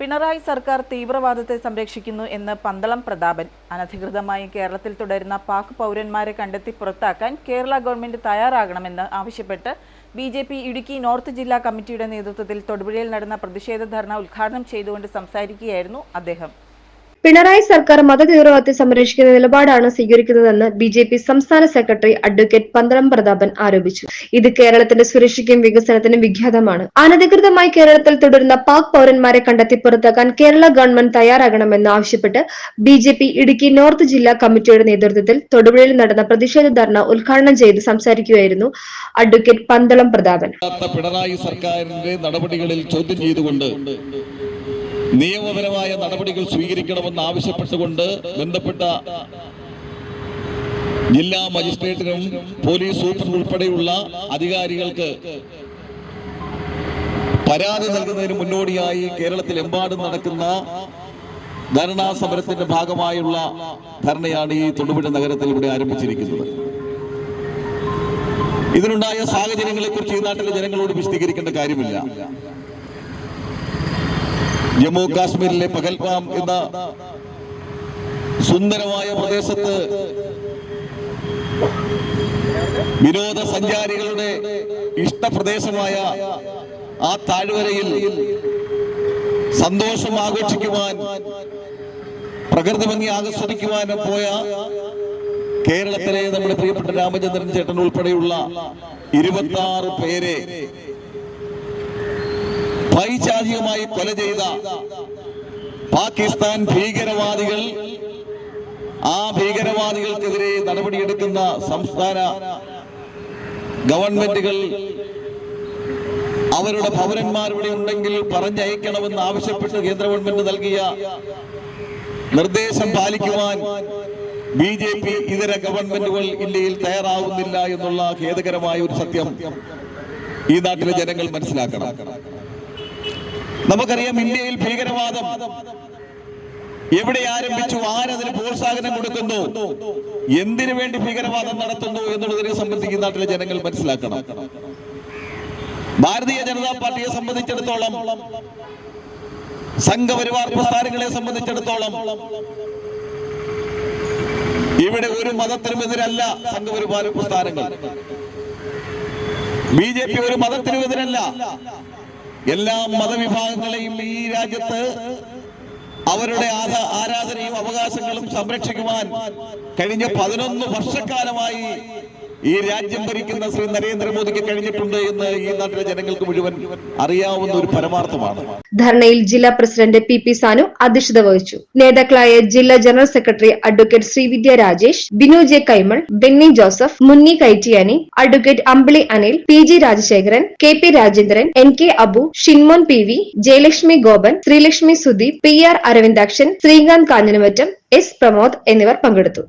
പിണറായി സർക്കാർ തീവ്രവാദത്തെ സംരക്ഷിക്കുന്നു എന്ന് പന്തളം പ്രതാപൻ. അനധികൃതമായി കേരളത്തിൽ തുടരുന്ന പാക് പൗരന്മാരെ കണ്ടെത്തി പുറത്താക്കാൻ കേരള ഗവൺമെന്റ് തയ്യാറാകണമെന്ന് ആവശ്യപ്പെട്ട് B J P Idukki north ജില്ലാ കമ്മിറ്റിയുടെ നേതൃത്വത്തിൽ തൊടുപുഴയിൽ നടന്ന പ്രതിഷേധ ധർണ ഉദ്ഘാടനം ചെയ്തുകൊണ്ട് സംസാരിക്കുകയായിരുന്നു അദ്ദേഹം. പിണറായി സർക്കാർ മതതീവ്രവാദത്തെ സംരക്ഷിക്കുന്ന നിലപാടാണ് സ്വീകരിക്കുന്നതെന്ന് ബി ജെ പി സംസ്ഥാന സെക്രട്ടറി അഡ്വക്കേറ്റ് പന്തളം പ്രതാപൻ ആരോപിച്ചു. ഇത് കേരളത്തിന്റെ സുരക്ഷയ്ക്കും വികസനത്തിനും വിഖ്യാതമാണ്. അനധികൃതമായി കേരളത്തിൽ തുടരുന്ന പാക് പൗരന്മാരെ കണ്ടെത്തി പുറത്താക്കാൻ കേരള ഗവൺമെന്റ് തയ്യാറാകണമെന്ന് ആവശ്യപ്പെട്ട് B J P Idukki north ജില്ലാ കമ്മിറ്റിയുടെ നേതൃത്വത്തിൽ തൊടുപുഴയിൽ നടന്ന പ്രതിഷേധ ധർണ ഉദ്ഘാടനം ചെയ്ത് സംസാരിക്കുകയായിരുന്നു അഡ്വക്കേറ്റ് പന്തളം പ്രതാപൻ. പിണറായി സർക്കാരിന്റെ നടപടികളിൽ ചോദ്യം ചെയ്തുകൊണ്ട് നിയമപരമായ നടപടികൾ സ്വീകരിക്കണമെന്ന് ആവശ്യപ്പെട്ടുകൊണ്ട് ബന്ധപ്പെട്ട ജില്ലാ മജിസ്ട്രേറ്റിനും പോലീസ് സൂപ്രണ്ട് ഉൾപ്പെടെയുള്ള അധികാരികൾക്ക് പരാതി നൽകുന്നതിന് മുന്നോടിയായി കേരളത്തിലെമ്പാടും നടക്കുന്ന ധരണാ സമരത്തിന്റെ ഭാഗമായുള്ള ധർണയാണ് ഈ തൊടുപുഴ നഗരത്തിൽ ഇവിടെ ആരംഭിച്ചിരിക്കുന്നത്. ഇതിനുണ്ടായ സാഹചര്യങ്ങളെക്കുറിച്ച് ഈ നാട്ടിലെ ജനങ്ങളോട് വിശദീകരിക്കേണ്ട കാര്യമില്ല. ജമ്മു കാശ്മീരിലെ പകൽഗാം എന്ന സുന്ദരമായ പ്രദേശത്ത് വിനോദസഞ്ചാരികളുടെ ഇഷ്ടപ്രദേശമായ ആ താഴ്വരയിൽ സന്തോഷം ആഘോഷിക്കുവാൻ പ്രകൃതി ഭംഗി ആസ്വദിക്കുവാൻ പോയ കേരളത്തിലെ നമ്മുടെ പ്രിയപ്പെട്ട രാമചന്ദ്രൻ ചേട്ടൻ ഉൾപ്പെടെയുള്ള ഇരുപത്തി പേരെ പൈശാചികമായി കൊല ചെയ്ത പാകിസ്ഥാൻ ഭീകരവാദികൾ ആ ഭീകരവാദികൾക്കെതിരെ നടപടിയെടുക്കുന്ന സംസ്ഥാന ഗവൺമെന്റുകൾ അവരുടെ പൗരന്മാരിവിടെ ഉണ്ടെങ്കിൽ പറഞ്ഞയക്കണമെന്ന് ആവശ്യപ്പെട്ട് കേന്ദ്ര ഗവൺമെന്റ് നൽകിയ നിർദ്ദേശം പാലിക്കുവാൻ ബി ജെ പി ഇതര ഗവൺമെന്റുകൾ ഇന്ത്യയിൽ തയ്യാറാവുന്നില്ല എന്നുള്ള ഖേദകരമായ ഒരു സത്യം ഈ നാട്ടിലെ ജനങ്ങൾ മനസ്സിലാക്കണം. നമുക്കറിയാം ഇന്ത്യയിൽ ഭീകരവാദം എവിടെ ആരംഭിച്ചു ആരതിന് പ്രോത്സാഹനം കൊടുക്കുന്നു എന്തിനു വേണ്ടി ഭീകരവാദം നടത്തുന്നു എന്നുള്ളതിനെ സംബന്ധിച്ച് നാട്ടിലെ ജനങ്ങൾ മനസ്സിലാക്കണം. ഭാരതീയ ജനതാ പാർട്ടിയെ സംബന്ധിച്ചിടത്തോളം സംഘപരിവാർ പ്രസ്ഥാനങ്ങളെ സംബന്ധിച്ചിടത്തോളം ഇവിടെ ഒരു മതത്തിനും എതിരല്ല സംഘപരിവാര പ്രസ്ഥാനങ്ങൾ. ബി ജെ പി ഒരു മതത്തിനും എതിരല്ല. എല്ലാ മതവിഭാഗങ്ങളെയും ഈ രാജ്യത്ത് അവരുടെ ആരാധനയും അവകാശങ്ങളും സംരക്ഷിക്കുവാൻ കഴിഞ്ഞ പതിനൊന്ന് വർഷക്കാലമായി ഈ രാജ്യം ഭരിക്കുന്ന ശ്രീ നരേന്ദ്രമോദിക്ക് കഴിഞ്ഞിട്ടുണ്ട് എന്ന് ഈ നാട്ടിലെ ജനങ്ങൾക്ക് മുഴുവൻ അറിയാവുന്ന ഒരു പരമാർത്ഥമാണ്. ധർണയിൽ ജില്ലാ പ്രസിഡന്റ് പി പി സാനു അധ്യക്ഷത വഹിച്ചു. നേതാക്കളായ ജില്ലാ general secretary advocate Sreevidya Rajesh Binu J Kaimal Benny Joseph Munni Kaityani advocate Ambili Anil P G Rajasekharan K P Rajendran N K Abu Shinmon P V Jayalakshmi Gopan Sreelakshmi Sudeep P R Aravindakshan Srikanth Kanjanumattam S Pramod എന്നിവർ പങ്കെടുത്തു.